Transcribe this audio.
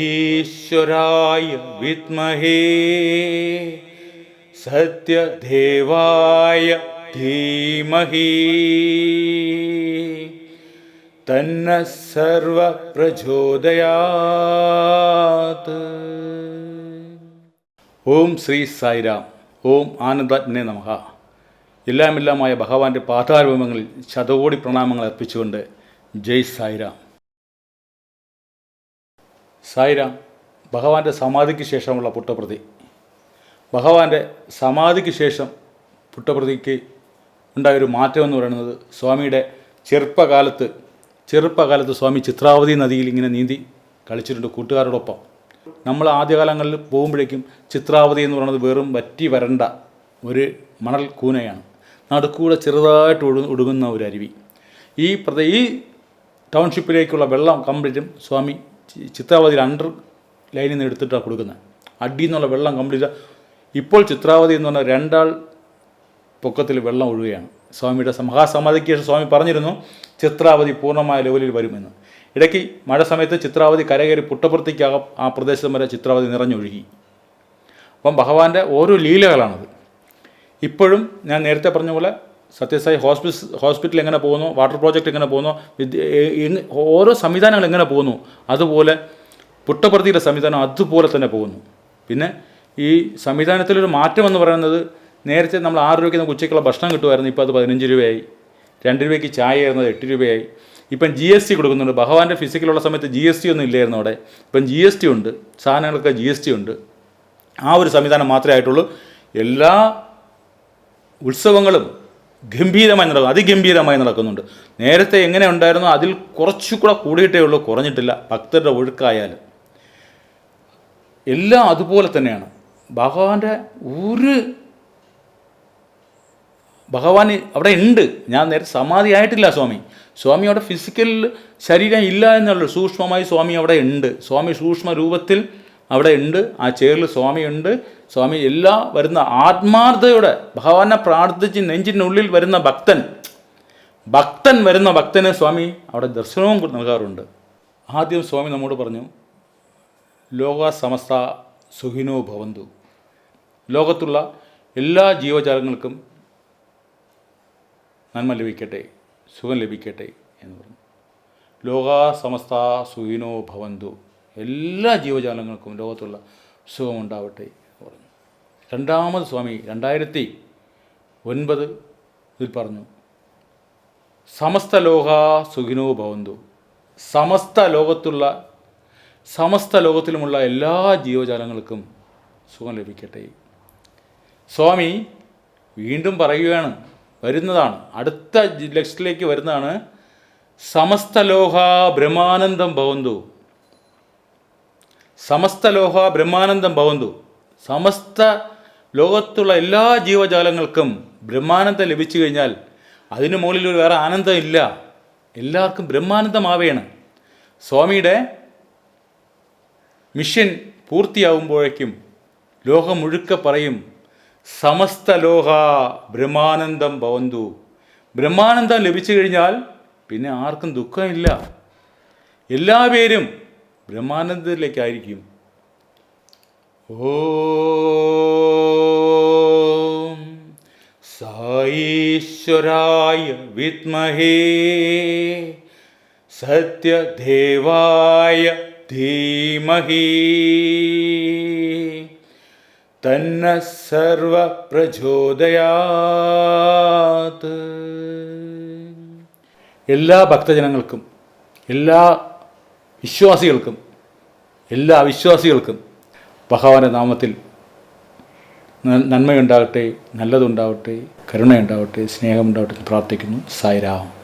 സായീശ്വരായ വിദ്മഹേ സത്യദേവായ ധീമഹി. തന്ന സർവ പ്രചോദയാത് ഓം ശ്രീ സായിരാം ഓം ആനന്ദജ്ഞേ നമഹ എല്ലാമെല്ലാമായ ഭഗവാന്റെ പാതാരൂപങ്ങളിൽ ശതകോടി പ്രണാമങ്ങൾ അർപ്പിച്ചുകൊണ്ട് ജയ് സായിരാം. സായിരാം ഭഗവാന്റെ സമാധിക്ക് ശേഷമുള്ള പുട്ടപ്രതി. ഭഗവാന്റെ സമാധിക്ക് ശേഷം പുട്ടപ്രതിക്ക് ഉണ്ടായൊരു മാറ്റം എന്ന് പറയുന്നത് സ്വാമിയുടെ ചെറുപ്പകാലത്ത് ചെറുപ്പകാലത്ത് സ്വാമി ചിത്രാവതി നദിയിൽ ഇങ്ങനെ നീന്തി കളിച്ചിട്ടുണ്ട് കൂട്ടുകാരോടൊപ്പം. നമ്മൾ ആദ്യകാലങ്ങളിൽ പോകുമ്പോഴേക്കും ചിത്രാവതി എന്ന് പറയുന്നത് വെറും വറ്റി വരണ്ട ഒരു മണൽ കൂനയാണ്. നടുക്കൂടെ ചെറുതായിട്ട് ഒഴു ഒടുങ്ങുന്ന ഒരു അരുവി. ഈ പ്രദേ ഈ ടൗൺഷിപ്പിലേക്കുള്ള വെള്ളം കംപ്ലീറ്റും സ്വാമി ചി- ചിത്രാവതിയിൽ അണ്ടർ ലൈനിൽ നിന്ന് എടുത്തിട്ടാണ് കൊടുക്കുന്നത് അടിയിൽ നിന്നുള്ള വെള്ളം കംപ്ലീറ്റ്. ഇപ്പോൾ ചിത്രാവതി എന്ന് പറഞ്ഞാൽ രണ്ടാൾ പൊക്കത്തിൽ വെള്ളം ഒഴുകുകയാണ് സ്വാമിയുടെ മഹാസമാധിക്ക് ശേഷം സ്വാമി പറഞ്ഞിരുന്നു ചിത്രാവതി പൂർണമായ ലെവലിൽ വരുമെന്ന്. ഇടയ്ക്ക് മഴ സമയത്ത് ചിത്രാവതി കരകയറി പുട്ടപ്പുറത്തേക്കാകും ആ പ്രദേശം വരെ ചിത്രാവതി നിറഞ്ഞൊഴുകി. അപ്പം ഭഗവാന്റെ ഓരോ ലീലകളാണത്. ഇപ്പോഴും ഞാൻ നേരത്തെ പറഞ്ഞ പോലെ സത്യസായി ഹോസ്പിസ് ഹോസ്പിറ്റൽ എങ്ങനെ പോകുന്നു? വാട്ടർ പ്രോജക്റ്റ് എങ്ങനെ പോകുന്നു ഓരോ സംവിധാനങ്ങൾ എങ്ങനെ പോകുന്നു? അതുപോലെ പുട്ടപ്രതിയുടെ സംവിധാനം അതുപോലെ തന്നെ പോകുന്നു. പിന്നെ ഈ സംവിധാനത്തിലൊരു മാറ്റം എന്ന് പറയുന്നത് നേരത്തെ നമ്മൾ ആറ് രൂപയ്ക്ക് നമുക്ക് ഉച്ചയ്ക്കുള്ള ഭക്ഷണം കിട്ടുമായിരുന്നു ഇപ്പോൾ അത് പതിനഞ്ച് രൂപയായി. രണ്ട് രൂപയ്ക്ക് ചായ ആയിരുന്നത് എട്ട് രൂപയായി. ഇപ്പം ജി എസ് ടി കൊടുക്കുന്നുണ്ട്. ഭഗവാന്റെ ഫിസിക്കലുള്ള സമയത്ത് ജി എസ് ടി ഒന്നും ഇല്ലായിരുന്നു അവിടെ. ഇപ്പം ജി എസ് ടി ഉണ്ട്. സാധനങ്ങൾക്ക് ജി എസ് ടി ഉണ്ട്. ആ ഒരു സംവിധാനം മാത്രമേ ആയിട്ടുള്ളൂ. എല്ലാ ഉത്സവങ്ങളും ഗംഭീരമായി നടക്കുന്നു. അതിഗംഭീരമായി നടക്കുന്നുണ്ട്. നേരത്തെ എങ്ങനെ ഉണ്ടായിരുന്നോ അതിൽ കുറച്ചുകൂടെ കൂടിയിട്ടേ ഉള്ളൂ കുറഞ്ഞിട്ടില്ല. ഭക്തരുടെ ഒഴുക്കായാലും. എല്ലാം അതുപോലെ തന്നെയാണ്. ഭഗവാന്റെ ഒരു ഭഗവാൻ അവിടെ ഉണ്ട്. ഞാൻ നേരെ സമാധി ആയിട്ടില്ല സ്വാമി. സ്വാമി അവിടെ ഫിസിക്കൽ ശരീരം ഇല്ല എന്നുള്ളൂ സൂക്ഷ്മമായി സ്വാമി അവിടെ ഉണ്ട്. സ്വാമി സൂക്ഷ്മ രൂപത്തിൽ അവിടെ ഉണ്ട് ആ ചേറിൽ സ്വാമി ഉണ്ട് സ്വാമി എല്ലാ വരുന്ന ആത്മാർത്ഥതയോടെ ഭഗവാനെ പ്രാർത്ഥിച്ച് നെഞ്ചിനുള്ളിൽ വരുന്ന ഭക്തൻ ഭക്തൻ വരുന്ന ഭക്തന് സ്വാമി അവിടെ ദർശനവും നൽകാറുണ്ട്. ആദ്യം സ്വാമി നമ്മോട് പറഞ്ഞു ലോക സമസ്ത സുഖിനോ ഭവന്തു. ലോകത്തുള്ള എല്ലാ ജീവജാലങ്ങൾക്കും നന്മ ലഭിക്കട്ടെ സുഖം ലഭിക്കട്ടെ എന്ന് പറഞ്ഞു. ലോക സമസ്ത സുഖിനോ ഭവന്തു. എല്ലാ ജീവജാലങ്ങൾക്കും ലോകത്തുള്ള സുഖമുണ്ടാവട്ടെ പറഞ്ഞു. രണ്ടാമത് സ്വാമി രണ്ടായിരത്തി ഒൻപത് ഇതിൽ പറഞ്ഞു സമസ്ത ലോക സുഖിനോ ഭവന്തു. സമസ്ത ലോകത്തുള്ള സമസ്ത ലോകത്തിലുമുള്ള എല്ലാ ജീവജാലങ്ങൾക്കും സുഖം ലഭിക്കട്ടെ. സ്വാമി വീണ്ടും പറയുകയാണ് വരുന്നതാണ്. അടുത്ത ലക്ഷ്യത്തിലേക്ക് വരുന്നതാണ് സമസ്ത ലോക ബ്രഹ്മാനന്ദം ഭവന്തു. സമസ്ത ലോഹ ബ്രഹ്മാനന്ദം ഭവന്തു. സമസ്ത ലോകത്തുള്ള എല്ലാ ജീവജാലങ്ങൾക്കും ബ്രഹ്മാനന്ദം ലഭിച്ചു കഴിഞ്ഞാൽ അതിനു മുകളിൽ ഒരു വേറെ ആനന്ദം ഇല്ല എല്ലാവർക്കും ബ്രഹ്മാനന്ദമാവേണം. സ്വാമിയുടെ മിഷൻ പൂർത്തിയാവുമ്പോഴേക്കും ലോകം മുഴുക്ക പറയും സമസ്ത ലോഹ ബ്രഹ്മാനന്ദം ഭവന്തു. ബ്രഹ്മാനന്ദം ലഭിച്ചു കഴിഞ്ഞാൽ പിന്നെ ആർക്കും ദുഃഖമില്ല. എല്ലാവരും ബ്രഹ്മാനന്ദത്തിലേക്കായിരിക്കും ഓം സായീശ്വരായ വിത്മഹേ സത്യദേവായ ധീമഹി തന്ന സർവ പ്രചോദയാത് എല്ലാ ഭക്തജനങ്ങൾക്കും എല്ലാ വിശ്വാസികൾക്കും എല്ലാ വിശ്വാസികൾക്കും ഭഗവാന്റെ നാമത്തിൽ നന്മയുണ്ടാകട്ടെ നല്ലതുണ്ടാവട്ടെ കരുണയുണ്ടാവട്ടെ സ്നേഹമുണ്ടാവട്ടെ എന്ന് പ്രാർത്ഥിക്കുന്നു. സായിരാം.